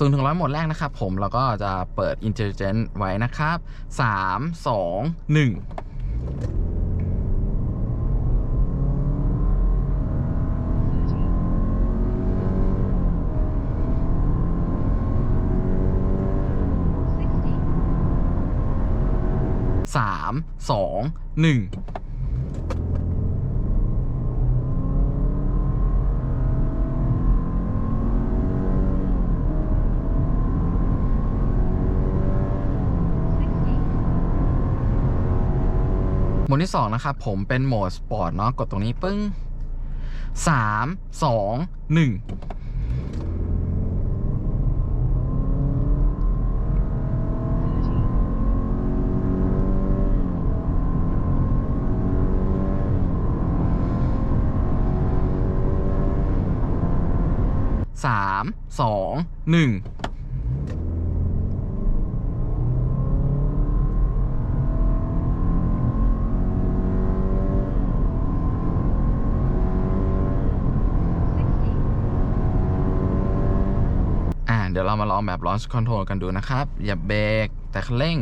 ตุนถึงร้อยหมดแรกนะครับผมแล้วก็จะเปิด Intelligent ไว้นะครับ 3 2 13 2 1 มดที่สองนะครับผมเป็นโหมดสปอร์ตเนาะกดตรงนี้ปึ้งสามสองหนึ่งสามสองหนึ่ง เดี๋ยวเรามาลองแบบ launch control กันดูนะครับ อย่าเบรกแต่คันเร่ง